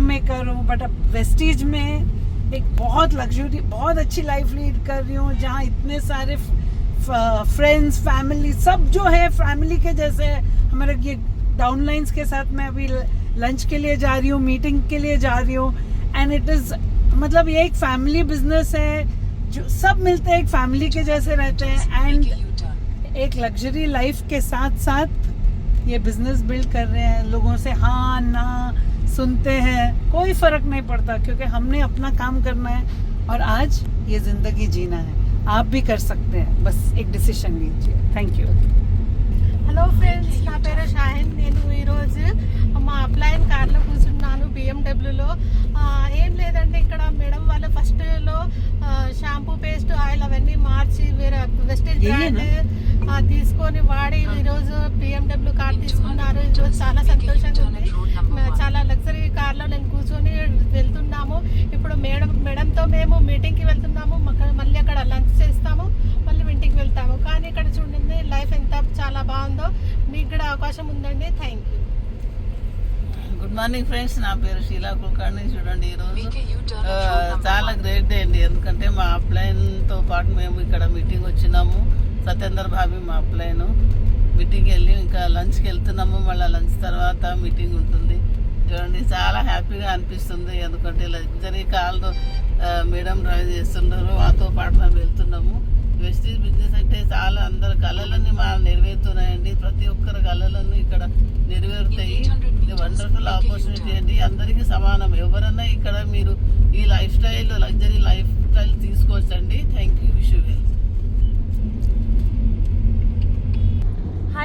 Home maker हूँ but अब Vestige में एक बहुत लग्जरी बहुत अच्छी लाइफ लीड कर रही हूँ जहाँ इतने सारे फ्रेंड्स फैमिली सब जो है फैमिली के जैसे हमारे ये डाउनलाइंस के साथ मैं अभी लंच के लिए जा रही हूँ मीटिंग के लिए जा रही हूँ एंड इट इज़ मतलब ये एक फैमिली बिज़नेस है जो सब मिलते हैं एक फैमिली के जैसे रहते हैं एंड एक लग्जरी लाइफ के साथ साथ ये बिज़नेस बिल्ड कर रहे हैं लोगों से हाँ ना सुनते हैं कोई फर्क नहीं पड़ता क्योंकि हमने अपना काम करना है और आज ये जिंदगी जीना है आप भी कर सकते हैं बस एक डिसीजन लीजिए थैंक यू హలో ఫ్రెండ్స్ నా పేరు షాహిన్ నేను ఈరోజు మా అప్లయన్ కార్లో కూర్చున్నాను బిఎండబ్ల్యూలో ఏం లేదంటే ఇక్కడ మేడం వాళ్ళు ఫస్ట్లో షాంపూ పేస్ట్ ఆయిల్ అవన్నీ మార్చి వేరే వెస్టేజ్ బ్రాండ్ ఆ, తీసుకొని వాడి ఈరోజు బిఎండబ్ల్యూ కార్ తీసుకున్నారు ఈరోజు చాలా సంతోషంగా మీటింగ్కి వెళ్తున్నాము మళ్ళీ అక్కడ లంచ్ చేస్తాము మళ్ళీ ఇంటికి వెళ్తాము. కానీ ఇక్కడ చూడండి లైఫ్ ఎంత చాలా బాగుందో. మీకు కూడా అవకాశం ఉందండి. Thank you. Good morning friends నా పేరు షీలా కుల్కర్ణి. చూడండి ఈరోజు చాలా గ్రేట్ డే అండి. ఎందుకంటే మా అప్లైన్తో పాటు మేము ఇక్కడ మీటింగ్ వచ్చినాము. సత్యేందర్ భాబీ మా అప్లైన్ మీటింగ్ వెళ్ళి ఇంకా లంచ్కి వెళ్తున్నాము. మళ్ళీ లంచ్ తర్వాత మీటింగ్ ఉంటుంది. చూడండి చాలా హ్యాపీగా అనిపిస్తుంది. ఎందుకంటే లగ్జరీ కార్లు మేడం డ్రైవ్ చేస్తున్నారు మాతో పాటు మేము వెళ్తున్నాము. వెస్టీజ్ బిజినెస్ అంటే చాలా అందరి కళలన్నీ మా నెరవేరుతున్నాయండి. ప్రతి ఒక్కరి కళలన్నీ ఇక్కడ నెరవేరుతాయి. ఇది వండర్ఫుల్ ఆపర్చునిటీ అండి. అందరికీ సమానం. ఎవరన్నా ఇక్కడ మీరు ఈ life style luxury life style తీసుకోవచ్చండి. థ్యాంక్ యూ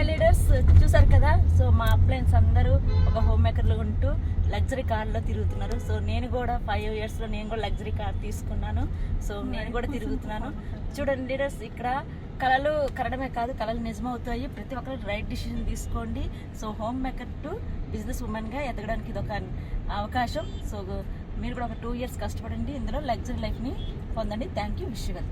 లీడర్స్ చూసారు కదా? సో మా అప్లయన్స్ అందరూ ఒక హోమ్ మేకర్లు ఉంటూ లగ్జరీ కార్లో తిరుగుతున్నారు. సో నేను కూడా ఫైవ్ ఇయర్స్లో నేను కూడా లగ్జరీ కార్ తీసుకున్నాను. సో నేను కూడా తిరుగుతున్నాను. చూడండి లీడర్స్ ఇక్కడ కళలు కరడమే కాదు కళలు నిజమవుతాయి. ప్రతి ఒక్కరు రైట్ డిసిషన్ తీసుకోండి. So home maker to business ఉమెన్గా ఎదగడానికి ఇది ఒక అవకాశం. సో మీరు కూడా ఒక టూ ఇయర్స్ కష్టపడండి. ఇందులో లగ్జరీ లైఫ్ని పొందండి. Thank you wish well